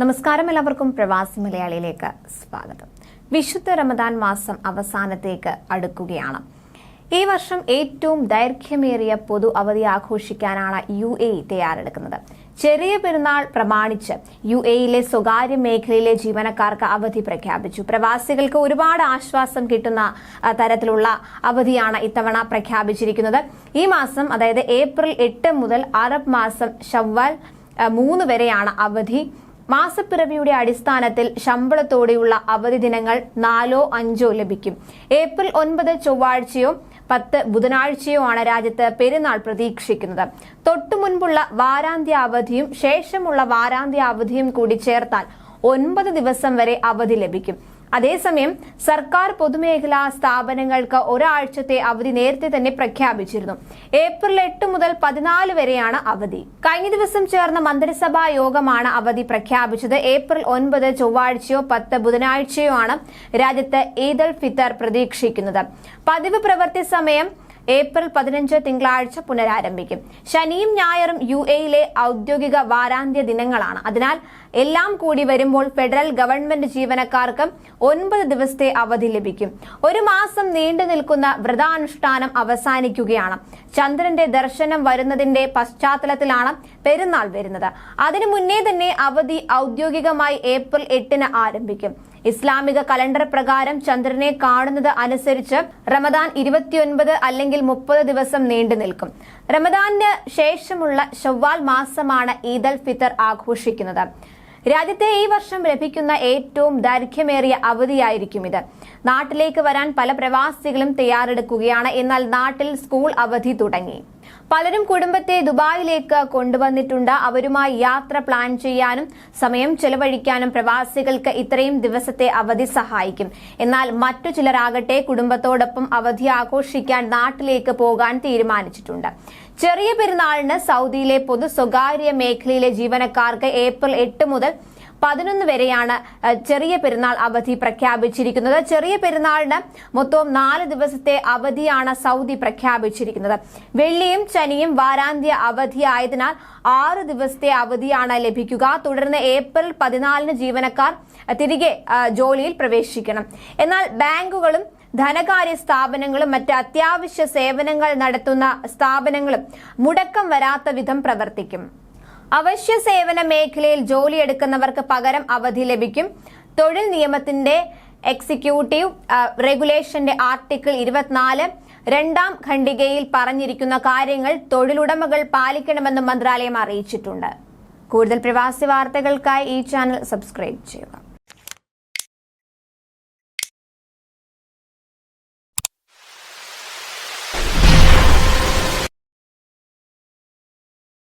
നമസ്കാരം എല്ലാവർക്കും പ്രവാസി മലയാളിയിലേക്ക് സ്വാഗതം. വിശുദ്ധ റമദാൻ മാസം അവസാനത്തേക്ക് അടുക്കുകയാണ്. ഈ വർഷം ഏറ്റവും ദൈർഘ്യമേറിയ പൊതു അവധി ആഘോഷിക്കാനാണ് യു എ തയ്യാറെടുക്കുന്നത്. ചെറിയ പെരുന്നാൾ പ്രമാണിച്ച് യു എയിലെ സ്വകാര്യ മേഖലയിലെ ജീവനക്കാർക്ക് അവധി പ്രഖ്യാപിച്ചു. പ്രവാസികൾക്ക് ഒരുപാട് ആശ്വാസം കിട്ടുന്ന തരത്തിലുള്ള അവധിയാണ് ഇത്തവണ പ്രഖ്യാപിച്ചിരിക്കുന്നത്. ഈ മാസം അതായത് ഏപ്രിൽ എട്ട് മുതൽ അറബ് മാസം ഷവ്വാൽ മൂന്ന് വരെയാണ് അവധി. മാസപ്പിറവിയുടെ അടിസ്ഥാനത്തിൽ ശമ്പളത്തോടെയുള്ള അവധി ദിനങ്ങൾ നാലോ അഞ്ചോ ലഭിക്കും. ഏപ്രിൽ ഒൻപത് ചൊവ്വാഴ്ചയോ പത്ത് ബുധനാഴ്ചയോ ആണ് രാജ്യത്ത് പെരുന്നാൾ പ്രതീക്ഷിക്കുന്നത്. തൊട്ടു മുൻപുള്ള വാരാന്ത്യ അവധിയും ശേഷമുള്ള വാരാന്ത്യ അവധിയും കൂടി ചേർത്താൽ ഒൻപത് ദിവസം വരെ അവധി ലഭിക്കും. അതേസമയം സർക്കാർ പൊതുമേഖലാ സ്ഥാപനങ്ങൾക്ക് ഒരാഴ്ചത്തെ അവധി നേരത്തെ തന്നെ പ്രഖ്യാപിച്ചിരുന്നു. ഏപ്രിൽ എട്ട് മുതൽ പതിനാല് വരെയാണ് അവധി. കഴിഞ്ഞ ദിവസം ചേർന്ന മന്ത്രിസഭാ യോഗമാണ് അവധി പ്രഖ്യാപിച്ചത്. ഏപ്രിൽ ഒൻപത് ചൊവ്വാഴ്ചയോ പത്ത് ബുധനാഴ്ചയോ ആണ് രാജ്യത്ത് ഈദ് ഫിത്തർ പ്രതീക്ഷിക്കുന്നത്. പതിവ് പ്രവൃത്തി സമയം ഏപ്രിൽ പതിനഞ്ച് തിങ്കളാഴ്ച പുനരാരംഭിക്കും. ശനിയും ഞായറും യു എയിലെ ഔദ്യോഗിക വാരാന്ത്യ ദിനങ്ങളാണ്. അതിനാൽ എല്ലാം കൂടി വരുമ്പോൾ ഫെഡറൽ ഗവൺമെന്റ് ജീവനക്കാർക്ക് ഒൻപത് ദിവസത്തെ അവധി ലഭിക്കും. ഒരു മാസം നീണ്ടു നിൽക്കുന്ന വ്രതാനുഷ്ഠാനം അവസാനിക്കുകയാണ്. ചന്ദ്രന്റെ ദർശനം വരുന്നതിന്റെ പശ്ചാത്തലത്തിലാണ് പെരുന്നാൾ വരുന്നത്. അതിനു മുന്നേ തന്നെ അവധി ഔദ്യോഗികമായി ഏപ്രിൽ എട്ടിന് ആരംഭിക്കും. ഇസ്ലാമിക കലണ്ടർ പ്രകാരം ചന്ദ്രനെ കാണുന്നത് അനുസരിച്ച് റമദാൻ ഇരുപത്തിയൊൻപത് അല്ലെങ്കിൽ മുപ്പത് ദിവസം നീണ്ടു നിൽക്കും. റമദാന് ശേഷമുള്ള ഷവ്വാൽ മാസമാണ് ഈദ് അൽ ഫിത്തർ ആഘോഷിക്കുന്നത്. രാജ്യത്തെ ഈ വർഷം ലഭിക്കുന്ന ഏറ്റവും ദൈർഘ്യമേറിയ അവധിയായിരിക്കും ഇത്. നാട്ടിലേക്ക് വരാൻ പല പ്രവാസികളും തയ്യാറെടുക്കുകയാണ്. എന്നാൽ നാട്ടിൽ സ്കൂൾ അവധി തുടങ്ങി. പലരും കുടുംബത്തെ ദുബായിലേക്ക് കൊണ്ടുവന്നിട്ടുണ്ട്. അവരുമായി യാത്ര പ്ലാൻ ചെയ്യാനും സമയം ചെലവഴിക്കാനും പ്രവാസികൾക്ക് ഇത്രയും ദിവസത്തെ അവധി സഹായിക്കും. എന്നാൽ മറ്റു ചിലരാകട്ടെ കുടുംബത്തോടൊപ്പം അവധി ആഘോഷിക്കാൻ നാട്ടിലേക്ക് പോകാൻ തീരുമാനിച്ചിട്ടുണ്ട്. ചെറിയ പെരുന്നാളിന് സൗദിയിലെ പൊതു സ്വകാര്യ മേഖലയിലെ ജീവനക്കാർക്ക് ഏപ്രിൽ എട്ട് മുതൽ പതിനൊന്ന് വരെയാണ് ചെറിയ പെരുന്നാൾ അവധി പ്രഖ്യാപിച്ചിരിക്കുന്നത്. ചെറിയ പെരുന്നാളിന് മൊത്തം നാല് ദിവസത്തെ അവധിയാണ് സൗദി പ്രഖ്യാപിച്ചിരിക്കുന്നത്. വെള്ളിയും ശനിയും വാരാന്ത്യ അവധി ആയതിനാൽ ആറ് ദിവസത്തെ അവധിയാണ് ലഭിക്കുക. തുടർന്ന് ഏപ്രിൽ പതിനാലിന് ജീവനക്കാർ തിരികെ ജോലിയിൽ പ്രവേശിക്കണം. എന്നാൽ ബാങ്കുകളും ധനകാര്യ സ്ഥാപനങ്ങളും മറ്റ് അത്യാവശ്യ സേവനങ്ങൾ നടത്തുന്ന സ്ഥാപനങ്ങളും മുടക്കം വരാത്ത വിധം പ്രവർത്തിക്കും. അവശ്യ സേവന മേഖലയിൽ ജോലിയെടുക്കുന്നവർക്ക് പകരം അവധി ലഭിക്കും. തൊഴിൽ നിയമത്തിന്റെ എക്സിക്യൂട്ടീവ് റെഗുലേഷന്റെ ആർട്ടിക്കിൾ ഇരുപത്തിനാല് രണ്ടാം ഖണ്ഡികയിൽ പറഞ്ഞിരിക്കുന്ന കാര്യങ്ങൾ തൊഴിലുടമകൾ പാലിക്കണമെന്ന് മന്ത്രാലയം അറിയിച്ചിട്ടുണ്ട്. കൂടുതൽ പ്രവാസി വാർത്തകൾക്കായി ഈ ചാനൽ സബ്സ്ക്രൈബ് ചെയ്യുക.